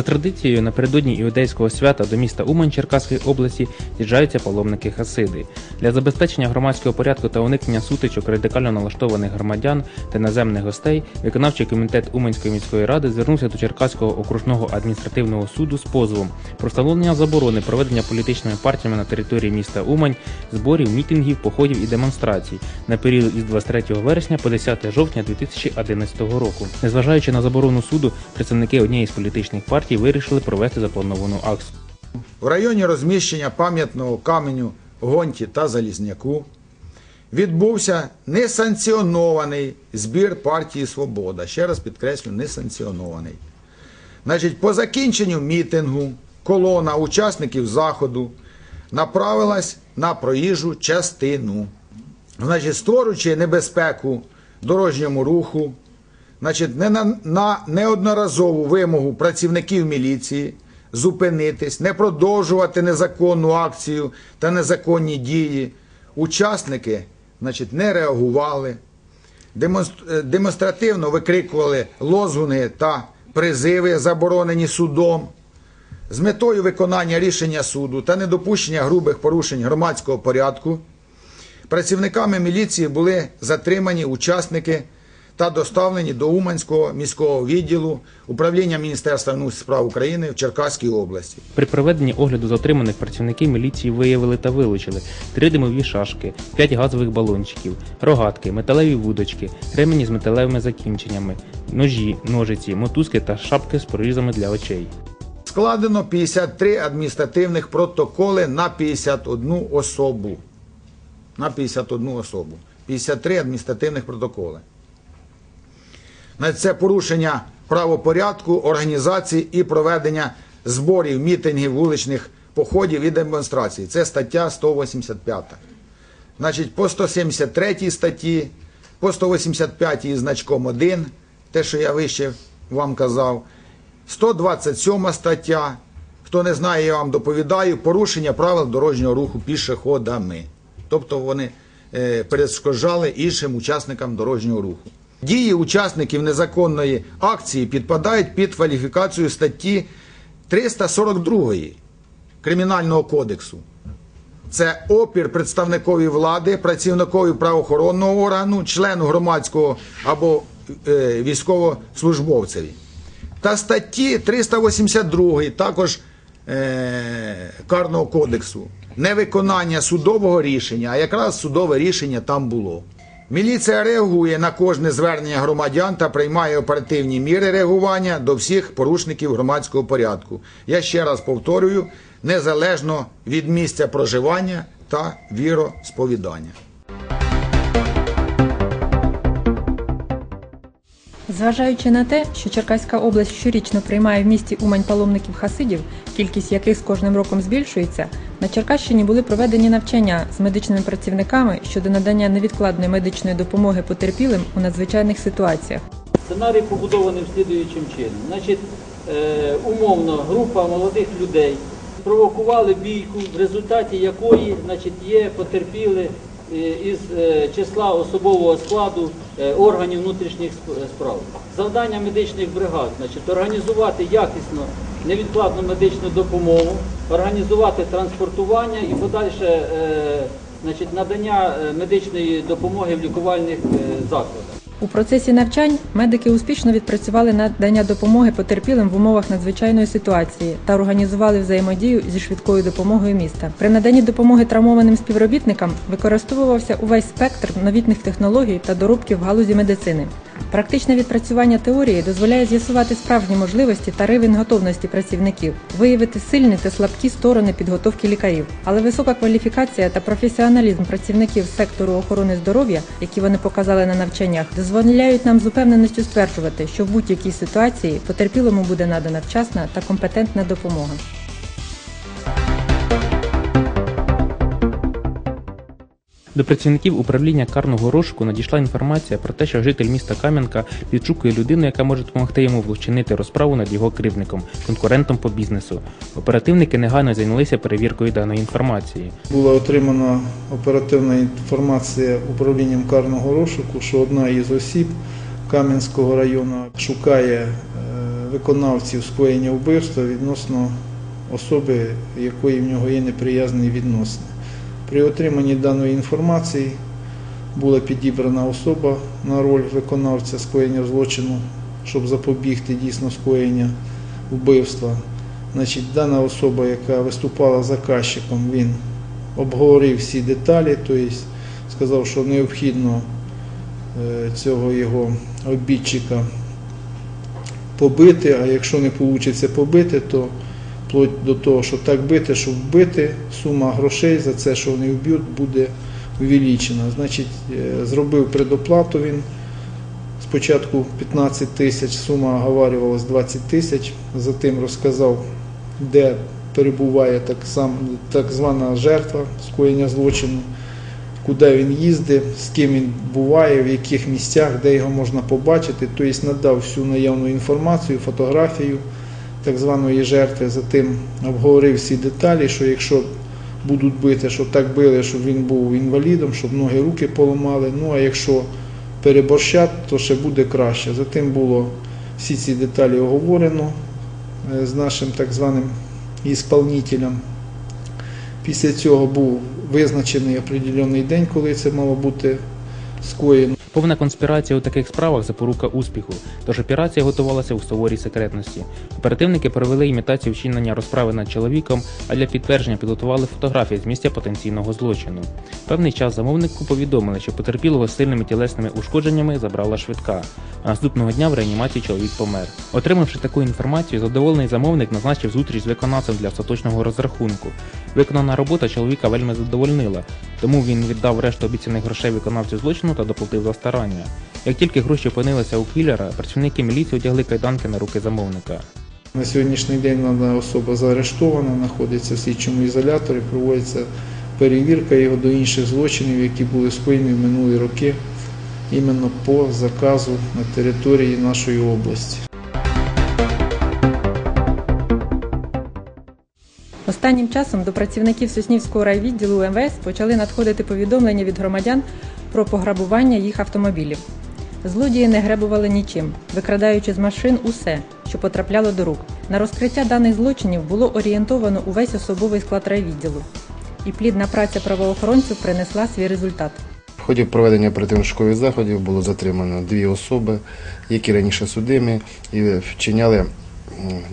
За традицією, напередодні іудейського свята до міста Умань Черкаської області з'їжджаються паломники Хасиди. Для забезпечення громадського порядку та уникнення сутичок радикально налаштованих громадян та наземних гостей, виконавчий комітет Уманської міської ради звернувся до Черкаського окружного адміністративного суду з позовом про встановлення заборони проведення політичними партіями на території міста Умань зборів, мітингів, походів і демонстрацій на період із 23 вересня по 10 жовтня 2011 року. Незважаючи на заборону суду, представники однієї з політичних партій вирішили провести заплановану акцію. В районі розміщення пам'ятного каменю Гонті та Залізняку відбувся несанкціонований збір партії Свобода. Ще раз підкреслю, несанкціонований. Значить, по закінченню мітингу колона учасників заходу направилась на проїжджу частину. Значить, створюючи небезпеку дорожньому руху, значить, не на, на неодноразову вимогу працівників міліції зупинитись, не продовжувати незаконну акцію та незаконні дії. Учасники значить, не реагували, е, демонстративно викрикували лозунги та призиви, заборонені судом. З метою виконання рішення суду та недопущення грубих порушень громадського порядку працівниками міліції були затримані учасники та доставлені до Уманського міського відділу управління Міністерства внутрішніх справ України в Черкаській області. При проведенні огляду затриманих працівники міліції виявили та вилучили три димові шашки, п'ять газових балончиків, рогатки, металеві вудочки, ремені з металевими закінченнями, ножі, ножиці, мотузки та шапки з прорізами для очей. Складено 53 адміністративних протоколи на 51 особу. На 51 особу. 53 адміністративних протоколи. Це порушення правопорядку, організації і проведення зборів, мітингів, вуличних походів і демонстрацій. Це стаття 185. Значить, по 173 статті, по 185 із значком 1, те, що я вище вам казав, 127 стаття. Хто не знає, я вам доповідаю, порушення правил дорожнього руху пішоходами. Тобто вони е, перешкоджали іншим учасникам дорожнього руху. Дії учасників незаконної акції підпадають під кваліфікацію статті 342 Кримінального кодексу. Це опір представникові влади, працівникові правоохоронного органу, члену громадського або е, військовослужбовцеві. Та статті 382 також е, Карного кодексу. Невиконання судового рішення, а якраз судове рішення там було. Міліція реагує на кожне звернення громадян та приймає оперативні міри реагування до всіх порушників громадського порядку. Я ще раз повторюю, незалежно від місця проживання та віросповідання. Зважаючи на те, що Черкаська область щорічно приймає в місті Умань паломників хасидів, кількість яких з кожним роком збільшується, на Черкащині були проведені навчання з медичними працівниками щодо надання невідкладної медичної допомоги потерпілим у надзвичайних ситуаціях. Сценарій побудований слідуючим чином. Значить, е, умовно, група молодих людей провокували бійку, в результаті якої значить, є потерпіли е, із е, числа особового складу органів внутрішніх справ. Завдання медичних бригад значить, організувати якісно невідкладну медичну допомогу, організувати транспортування і подальше е, значить, надання е, медичної допомоги в лікувальних е, закладах. У процесі навчань медики успішно відпрацювали надання допомоги потерпілим в умовах надзвичайної ситуації та організували взаємодію зі швидкою допомогою міста. При наданні допомоги травмованим співробітникам використовувався увесь спектр новітних технологій та доробків в галузі медицини. Практичне відпрацювання теорії дозволяє з'ясувати справжні можливості та рівень готовності працівників, виявити сильні та слабкі сторони підготовки лікарів. Але висока кваліфікація та професіоналізм працівників сектору охорони здоров'я, які вони показали на навчаннях, дозволяють нам з упевненістю стверджувати, що в будь-якій ситуації потерпілому буде надана вчасна та компетентна допомога. До працівників управління карного розшуку надійшла інформація про те, що житель міста Кам'янка відшукує людину, яка може допомогти йому вчинити розправу над його керівником, конкурентом по бізнесу. Оперативники негайно зайнялися перевіркою даної інформації. Була отримана оперативна інформація управлінням карного розшуку, що одна із осіб Кам'янського району шукає е, виконавців скоєння вбивства відносно особи, якої в нього є неприязні відносини. При отриманні даної інформації була підібрана особа на роль виконавця скоєння злочину, щоб запобігти дійсно скоєння вбивства. Значить, дана особа, яка виступала заказчиком, він обговорив всі деталі, тобто сказав, що необхідно е, цього його обідчика побити, а якщо не вийде побити, то вплоть до того, що так бити, щоб вбити, сума грошей за це, що вони вб'ють, буде увеличена. Значить, е, зробив предоплату він. Спочатку 15 тисяч, сума оговарювалась 20 тисяч, затим розказав, де перебуває так, сам, так звана жертва скоєння злочину, куди він їздить, з ким він буває, в яких місцях, де його можна побачити. Тобто надав всю наявну інформацію, фотографію так званої жертви, затим обговорив всі деталі, що якщо будуть бити, щоб так били, щоб він був інвалідом, щоб ноги руки поламали. Ну а якщо переборщать, то ще буде краще. Затим було всі ці деталі оговорено е, з нашим так званим ісполнителем. Після цього був визначений определений день, коли це мало бути скоєно. Повна конспірація у таких справах запорука успіху, тож операція готувалася у суворій секретності. Оперативники провели імітацію вчинення розправи над чоловіком, а для підтвердження підготували фотографії з місця потенційного злочину. Певний час замовнику повідомили, що потерпілого з сильними тілесними ушкодженнями забрала швидка. А наступного дня в реанімації чоловік помер. Отримавши таку інформацію, задоволений замовник назначив зустріч з виконавцем для остаточного розрахунку. Виконана робота чоловіка вельми задовольнила, тому він віддав решту обіцяних грошей виконавцю злочину та доплатив за старання. Як тільки гроші опинилися у кілера, працівники міліції одягли кайданки на руки замовника. На сьогоднішній день дана особа заарештована, знаходиться в слідчому ізоляторі, проводиться перевірка його до інших злочинів, які були скоєні в минулі роки, іменно по заказу на території нашої області. Останнім часом до працівників Соснівського райвідділу МВС почали надходити повідомлення від громадян про пограбування їх автомобілів. Злодії не гребували нічим, викрадаючи з машин усе, що потрапляло до рук. На розкриття даних злочинів було орієнтовано увесь особовий склад райвідділу. І плідна праця правоохоронців принесла свій результат. В ході проведення оперативно-шукових заходів було затримано дві особи, які раніше судимі і вчиняли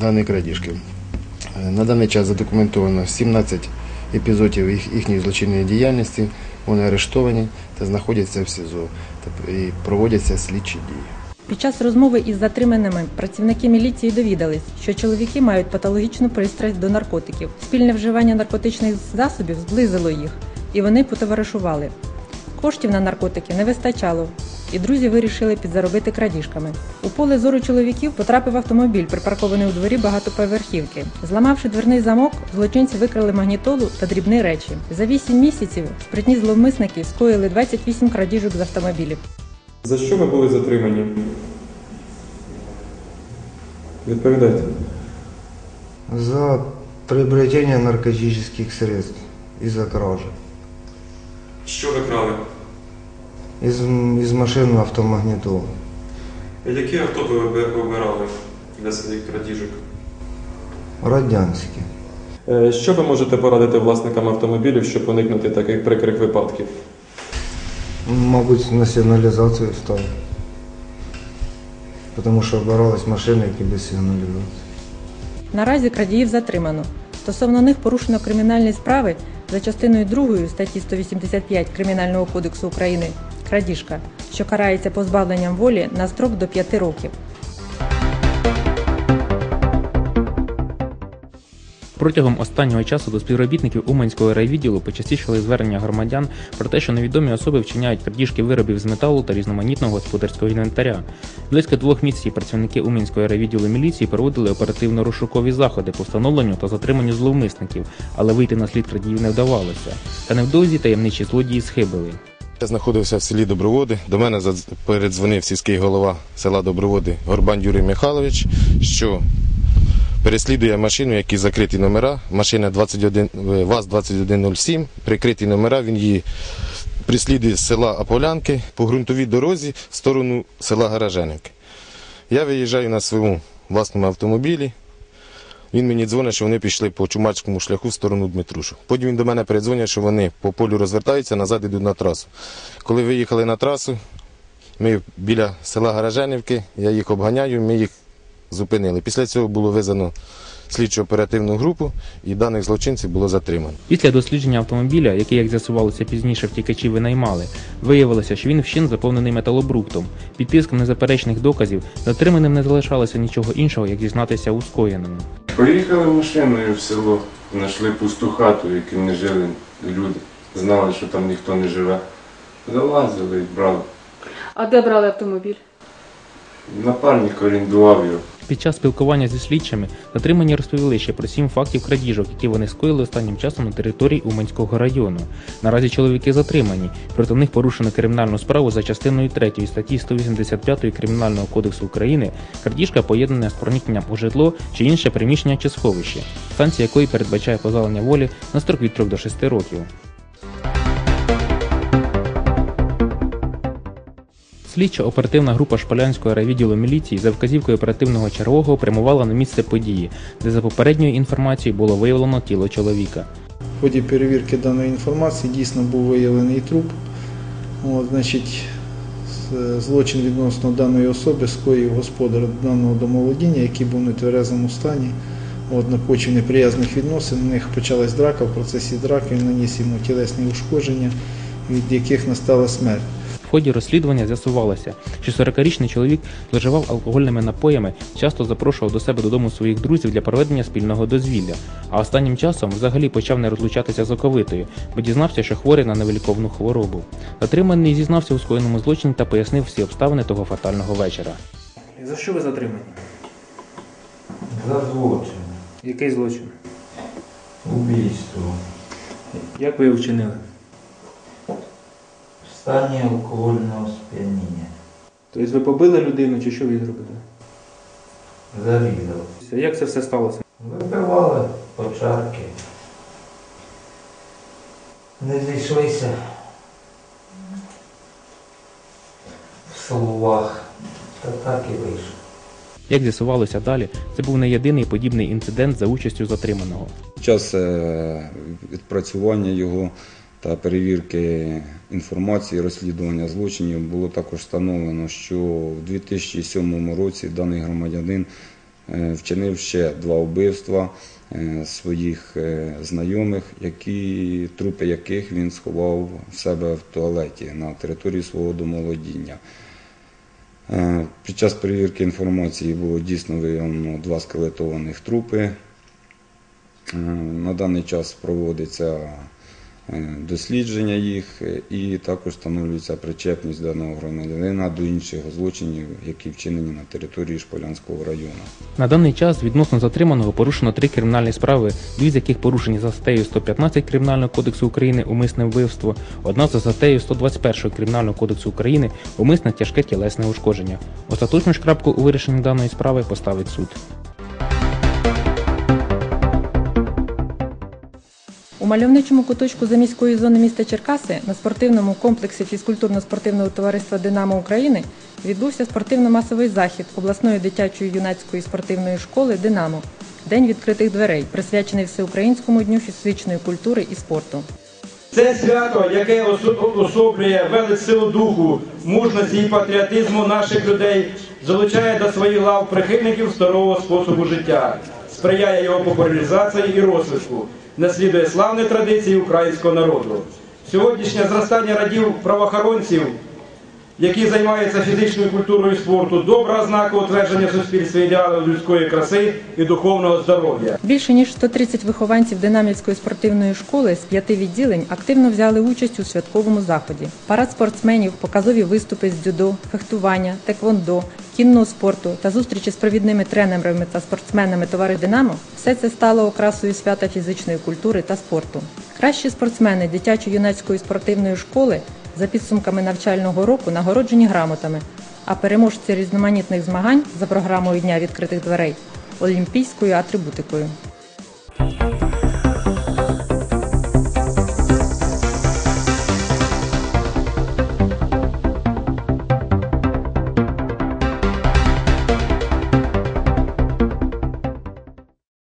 дані крадіжки. Е, На даний час задокументовано 17 епізодів їхньої злочинної діяльності. Вони арештовані та знаходяться в СІЗО і проводяться слідчі дії. Під час розмови із затриманими працівники міліції довідались, що чоловіки мають патологічну пристрасть до наркотиків. Спільне вживання наркотичних засобів зблизило їх, і вони потоваришували. Коштів на наркотики не вистачало, і друзі вирішили підзаробити крадіжками. У поле зору чоловіків потрапив автомобіль, припаркований у дворі багатоповерхівки. Зламавши дверний замок, злочинці викрали магнітолу та дрібні речі. За 8 місяців спритні зловмисники скоїли 28 крадіжок з автомобілів. За що ви були затримані? Відповідайте. За приобретение наркотических средств из-за кражи. Що ви крали? Из, из машины автомагнитолы. Які авто ви вибирали для своїх крадіжок? Радянські. Е, Що ви можете порадити власникам автомобілів, щоб уникнути таких прикрих випадків? Мабуть, націоналізацію ставив. Тому що обирались машини, які без сигналізації. Наразі крадіїв затримано. Стосовно них порушено кримінальні справи за частиною 2 статті 185 Кримінального кодексу України крадіжка, що карається позбавленням волі на строк до 5 років. Протягом останнього часу до співробітників Уманського райвідділу почастішали звернення громадян про те, що невідомі особи вчиняють крадіжки виробів з металу та різноманітного господарського інвентаря. Близько двох місяців працівники Уманського райвідділу міліції проводили оперативно-розшукові заходи по встановленню та затриманню зловмисників, але вийти на слід крадіїв не вдавалося. Та невдовзі таємничі злодії схибили. Я знаходився в селі Доброводи. До мене передзвонив сільський голова села Доброводи Горбан Юрій Михайлович, що переслідує машину, які закриті номера. Машина 21, е, ВАЗ-2107, прикриті номера. Він її прислідує з села Аполянки по ґрунтовій дорозі в сторону села Гараженівки. Я виїжджаю на своєму власному автомобілі. Він мені дзвонить, що вони пішли по чумацькому шляху в сторону Дмитрушу. Потім він до мене передзвонює, що вони по полю розвертаються, назад йдуть на трасу. Коли виїхали на трасу, ми біля села Гараженівки, я їх обганяю, ми їх зупинили. Після цього було визвано слідчо оперативну групу і даних злочинців було затримано. Після дослідження автомобіля, який, як з'ясувалося пізніше, втікачі винаймали, виявилося, що він вщин заповнений металобруктом. Під тиском незаперечних доказів затриманим не залишалося нічого іншого, як зізнатися у скоєному. Поїхали машиною в село, знайшли пусту хату, в якій не жили люди. Знали, що там ніхто не живе. Залазили і брали. А де брали автомобіль? Напарник орендував його. Під час спілкування зі слідчими затримані розповіли ще про сім фактів крадіжок, які вони скоїли останнім часом на території Уманського району. Наразі чоловіки затримані. Проти них порушено кримінальну справу за частиною 3 статті 185 Кримінального кодексу України крадіжка поєднана з проникненням у житло чи інше приміщення чи сховище, санкція якої передбачає позбавлення волі на строк від 3 до 6 років. Слідчо-оперативна група Шполянського райвідділу міліції за вказівкою оперативного чергового прямувала на місце події, де за попередньою інформацією було виявлено тіло чоловіка. В ході перевірки даної інформації дійсно був виявлений труп. От, значить, злочин відносно даної особи скоїв господар даного домоволодіння, який був в нетверезому стані. От, на почві неприязних відносин у них почалась драка. В процесі драки він наніс йому тілесні ушкодження, від яких настала смерть. В ході розслідування з'ясувалося, що 40-річний чоловік зловживав алкогольними напоями, часто запрошував до себе додому своїх друзів для проведення спільного дозвілля, а останнім часом взагалі почав не розлучатися з оковитою, бо дізнався, що хворий на невиліковну хворобу. Затриманий зізнався у скоєному злочині та пояснив всі обставини того фатального вечора. За що ви затримані? За злочин, Який злочин? убійство, Як ви його вчинили? Стані алкогольного сп'яніння, Тобто ви побили людину чи що ви зробили? завідав. Як це все сталося? Випивали по чарки. Не зійшлися в словах, та так і вийшло. Як з'ясувалося далі, це був не єдиний подібний інцидент за участю затриманого. Під час е, відпрацювання його та перевірки інформації, розслідування злочинів було також встановлено, що в 2007 році даний громадянин е, вчинив ще два вбивства е, своїх е, знайомих, які, трупи яких він сховав в себе в туалеті на території свого домоволодіння. Е, Під час перевірки інформації було дійсно виявлено два скелетованих трупи. На даний час проводиться дослідження їх е, і також встановлюється причепність даного громадянина до інших злочинів, які вчинені на території Шполянського району. На даний час відносно затриманого порушено три кримінальні справи, дві з яких порушені за статтею 115 Кримінального кодексу України умисне вбивство, одна за статтею 121 Кримінального кодексу України умисне тяжке тілесне ушкодження. Остаточну ж крапку у вирішенні даної справи поставить суд. Мальовничому куточку заміської зони міста Черкаси на спортивному комплексі фізкультурно-спортивного товариства Динамо України відбувся спортивно-масовий захід обласної дитячої юнацької спортивної школи Динамо День відкритих дверей, присвячений Всеукраїнському дню фізичної культури і спорту. Це свято, яке осо- особлює велич силу духу, мужності і патріотизму наших людей, залучає до своїх лав прихильників здорового способу життя, сприяє його популяризації і розвитку, наслідує славні традиції українського народу. Сьогоднішнє зростання радів правоохоронців, які займаються фізичною культурою спорту, добра ознака утвердження в суспільстві ідеалів людської краси і духовного здоров'я. Більше ніж 130 вихованців Динамівської спортивної школи з п'яти відділень активно взяли участь у святковому заході. Парад спортсменів, показові виступи з дзюдо, фехтування, теквондо, кінного спорту та зустрічі з провідними тренерами та спортсменами товари Динамо все це стало окрасою свята фізичної культури та спорту. Кращі спортсмени дитячо-юнацької спортивної школи за підсумками навчального року нагороджені грамотами, а переможці різноманітних змагань за програмою Дня відкритих дверей олімпійською атрибутикою.